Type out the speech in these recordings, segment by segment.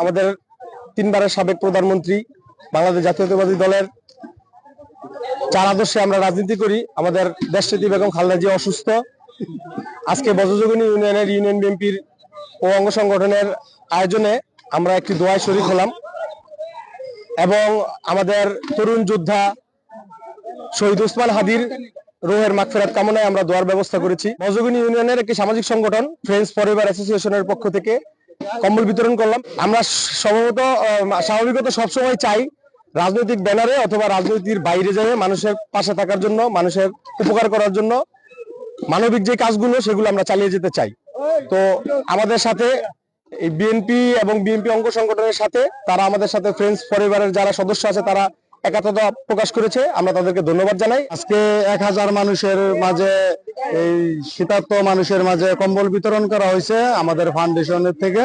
আমাদের তিনবারের সাবেক প্রধানমন্ত্রী বাংলাদেশ জাতীয়তাবাদী দলের চার আদর্শে আমরা রাজনীতি করি। আমাদের দেশনীতি বেগম খালেদা জিয়া অসুস্থ। আজকে বজ্রযোগিনী ইউনিয়নের ইউনিয়ন বিএনপির ও অঙ্গ সংগঠনের আয়োজনে আমরা একটি দোয়ায় শরিক হলাম এবং আমাদের তরুণ যোদ্ধা শহীদ উসমান হাদির রোহের মাগফেরাত কামনায় আমরা দোয়ার ব্যবস্থা করেছি। বজ্রযোগিনী ইউনিয়নের একটি সামাজিক সংগঠন ফ্রেন্ডস ফরএভার অ্যাসোসিয়েশনের পক্ষ থেকে কম্বল বিতরণ করলাম। আমরা সম্ভবত স্বাভাবিকত সবসময় চাই রাজনৈতিক ব্যানারে অথবা রাজনীতির বাইরে যেয়ে মানুষের পাশে থাকার জন্য, মানুষের উপকার করার জন্য মানবিক যে কাজগুলো, সেগুলো আমরা চালিয়ে যেতে চাই। তো আমাদের সাথে এই বিএনপি এবং বিএনপি অঙ্গ সংগঠনের সাথে, তারা আমাদের সাথে ফ্রেন্ডস পরিবারের যারা সদস্য আছে, তারা একাত্মতা প্রকাশ করেছে। আমরা তাদেরকে ধন্যবাদ জানাই। আজকে এক হাজার মানুষের মাঝে এই শীতার্ত মানুষের মাঝে কম্বল বিতরণ করা হয়েছে আমাদের ফাউন্ডেশনের থেকে।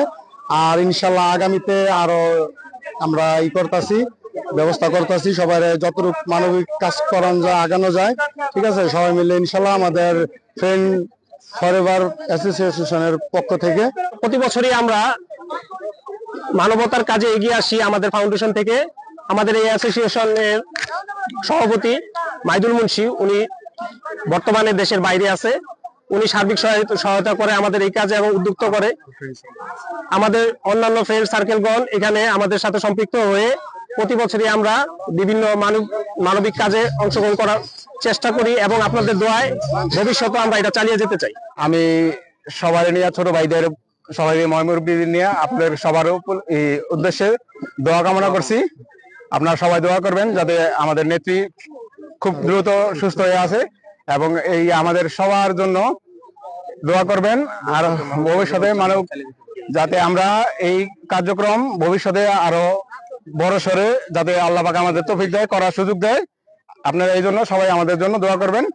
আর ইনশাল্লাহ আগামীতে আরও আমরা ই করতেছি, ব্যবস্থা করতেছি, সবাই যতটুকু মানবিক কাজ করান যায় আগানো যায়। ঠিক আছে? সবাই মিলে ইনশাল্লাহ আমাদের ফ্রেন্ড ফরএভার অ্যাসোসিয়েশনের পক্ষ থেকে। প্রতি বছরই আমরা মানবতার কাজে এগিয়ে আসি আমাদের ফাউন্ডেশন থেকে। আমাদের এই অ্যাসোসিয়েশনের সভাপতি মাইদুল মুন্সি, উনি বর্তমানে দেশের বাইরে আছে। উনি সার্বিক সহায়তা করে আমাদের এই কাজে এবং উদ্যুক্ত করে। আমাদের অন্যান্য ফ্রেন্ড সার্কেলগণ এখানে আমাদের সাথে সম্পৃক্ত হয়ে প্রতি বছরই আমরা বিভিন্ন মানব মানবিক কাজে অংশগ্রহণ করার চেষ্টা করি এবং আপনাদের দোয়ায় ভবিষ্যতে আমরা এটা চালিয়ে যেতে চাই। আমি সবার নিয়ে, ছোট ভাইদের সবাই ময়মুরব্বীদের নিয়ে আপনাদের সবার উদ্দেশ্যে দোয়া কামনা করছি। আপনারা সবাই দোয়া করবেন যাতে আমাদের নেত্রী খুব দ্রুত সুস্থ হয়ে আছে এবং এই আমাদের সবার জন্য দোয়া করবেন আর ভবিষ্যতে মানব যাতে আমরা এই কার্যক্রম ভবিষ্যতে আরও বড় সরে যাতে আল্লাহ পাকে আমাদের তৌফিক দেয়, করার সুযোগ দেয়। আপনারা এই জন্য সবাই আমাদের জন্য দোয়া করবেন।